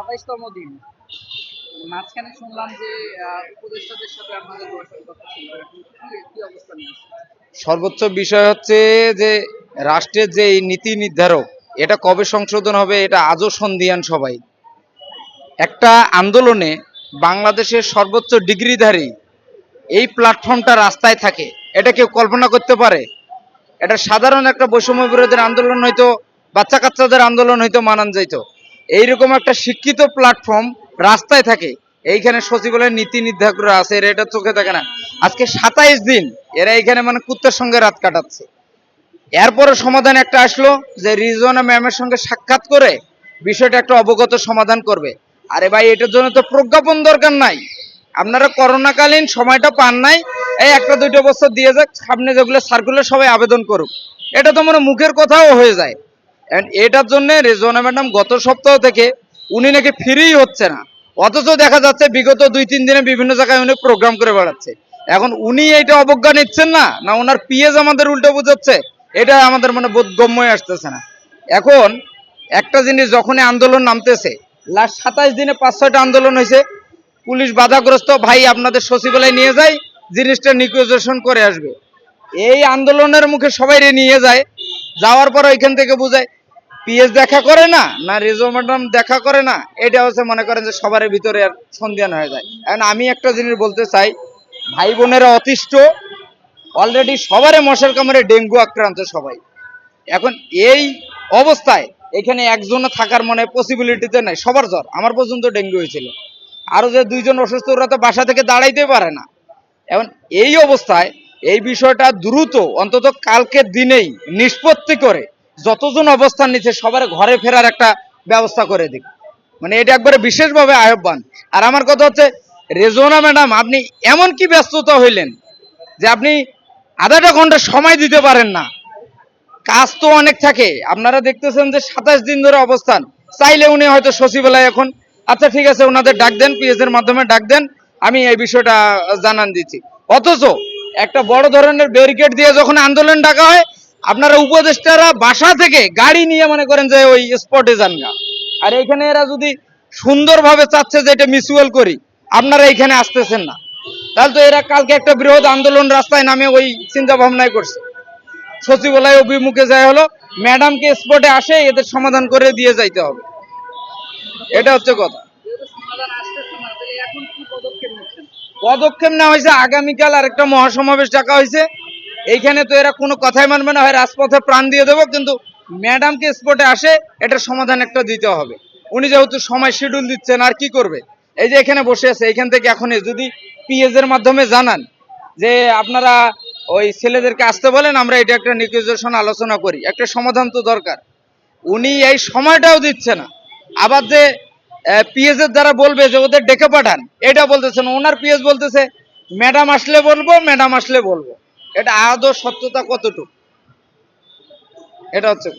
সাতাইশতম দিন। মাঝখানে শুনলাম যে উপদেষ্টাদের সাথে আপনাদের কথা ছিল। কি- অবস্থা নিয়ে সর্বোচ্চ বিষয় হচ্ছে যে, রাষ্ট্রের যে নীতি নির্ধারক, এটা কবে সংশোধন হবে, এটা আজও সন্ধিয়ান সবাই। একটা আন্দোলনে বাংলাদেশের সর্বোচ্চ ডিগ্রিধারী এই প্ল্যাটফর্মটা রাস্তায় থাকে, এটা কেউ কল্পনা করতে পারে? এটা সাধারণ একটা বৈষম্য বিরোধীর আন্দোলন হয়তো বাচ্চা কাচ্চাদের আন্দোলন হয়তো মানান যাইতো। এইরকম একটা শিক্ষিত প্ল্যাটফর্ম রাস্তায় থাকে। এইখানে সচিবালয়ের নীতি নির্ধারকরা আছে, এরা এটা চোখে থাকে না। আজকে সাতাইশ দিন এরা এখানে মানে কুত্তার সঙ্গে রাত কাটাচ্ছে। এরপরে সমাধান একটা আসলো যে রিজওয়ানা ম্যামের সঙ্গে সাক্ষাৎ করে বিষয়টা একটা অবগত সমাধান করবে। আরে ভাই, এটার জন্য তো প্রজ্ঞাপন দরকার নাই। আপনারা করোনাকালীন সময়টা পান নাই, এই একটা দুইটা বছর দিয়ে যাক, সামনে যেগুলো সার্কুলার সবাই আবেদন করুক। এটা তো মানে মুখের কথাও হয়ে যায়। এটার জন্য রেজওয়ানা ম্যাডাম গত সপ্তাহ থেকে উনি নাকি ফ্রিই হচ্ছে না। অথচ দেখা যাচ্ছে বিগত দুই, তিন দিনে বিভিন্ন জায়গায় উনি প্রোগ্রাম করে বেড়াচ্ছে। এখন উনি এটা অবজ্ঞা নিচ্ছেন না না ওনার পিএস আমাদের উল্টো বুঝাচ্ছে? এটা আমাদের মানে বোধগম্য হয়ে আসতেছে না। এখন একটা জিনিস যখনই আন্দোলন নামতেছে, লাস্ট সাতাশ দিনে পাঁচ, ছয়টা আন্দোলন হয়েছে, পুলিশ বাধাগ্রস্ত, ভাই আপনাদের সচিবালয় নিয়ে যায়, জিনিসটা নিকোজেশন করে আসবে। এই আন্দোলনের মুখে সবাই নিয়ে যায়, যাওয়ার পর ওইখান থেকে বুঝায় পিএস দেখা করে না না রেজো ম্যাডাম দেখা করে না, এটা হচ্ছে মনে করেন যে সবার ভিতরে আর সন্ধান হয়ে যায়। এখন আমি একটা জিনিস বলতে চাই ভাই বোনেরা অতিষ্ঠ অলরেডি সবারই মশার কামড়ে ডেঙ্গু আক্রান্ত সবাই। এখন এই অবস্থায় এখানে একজন থাকার মনে পসিবিলিটিতে নাই, সবার জ্বর, আমার পর্যন্ত ডেঙ্গু হয়েছিল। আরও যে দুইজন অসুস্থ, ওরা তো বাসা থেকে দাঁড়াইতে পারে না। এখন এই অবস্থায় এই বিষয়টা দ্রুত, অন্তত কালকের দিনেই নিষ্পত্তি করে যতজন অবস্থান নিচ্ছে সবার ঘরে ফেরার একটা ব্যবস্থা করে দিক। মানে এটা একবারে বিশেষভাবে আহ্বান। আর আমার কথা হচ্ছে, রেজোনা ম্যাডাম, আপনি এমন কি ব্যস্ততা হইলেন যে আপনি আধাটা ঘণ্টা সময় দিতে পারেন না। কাজ তো অনেক থাকে। আপনারা দেখতেছেন যে সাতাশ দিন ধরে অবস্থান। চাইলে উনি হয়তো সচিবালয় এখন। আচ্ছা ঠিক আছে ওনাদের ডাক দেন পিএস এর মাধ্যমে ডাক দেন। আমি এই বিষয়টা জানান দিচ্ছি। অথচ একটা বড় ধরনের ব্যারিকেড দিয়ে যখন আন্দোলন ডাকা হয় আপনারা উপদেষ্টারা বাসা থেকে গাড়ি নিয়ে মনে করেন যে ওই স্পটে যান গা আর এখানে এরা যদি সুন্দরভাবে চাচ্ছে যে এটা মিউচুয়াল করি, আপনারা এখানে আসতেছেন না। তাহলে তো এরা কালকে একটা বৃহৎ আন্দোলন রাস্তায় নামে ওই চিন্তা ভাবনায় করছে। সচিবালয় অভিমুখে যায় হলো ম্যাডামকে স্পটে আসে, এদের সমাধান করে দিয়ে যাইতে হবে। এটা হচ্ছে কথা। না পদক্ষেপ নেওয়া হয়েছে, আগামীকাল আরেকটা মহাসমাবেশ ডাকা হয়েছে। এইখানে তো এরা কোনো কথাই মানবে না, হয় রাজপথে প্রাণ দিয়ে দেবো, কিন্তু ম্যাডামকে স্পটে আসে, এটার সমাধান একটা দিতে হবে। উনি যেহেতু সময় শিডিউল দিচ্ছেন, আর কি করবে? এই যে এখানে বসে আছে এখান থেকে এখনই যদি পিএস এর মাধ্যমে জানান যে আপনারা ওই ছেলেদেরকে আসতে বলেন, আমরা এটা একটা নিকুইজেশন আলোচনা করি। একটা সমাধান তো দরকার। উনি এই সময়টাও দিচ্ছে না। আবার যে পিএস এর দ্বারা বলবে যে ওদের ডেকে পাঠান, এটা বলতেছেন ওনার পিএস বলতেছে, ম্যাডাম আসলে বলব, ম্যাডাম আসলে বলব। এটা আদৌ সত্যতা কতটুকু? এটা হচ্ছে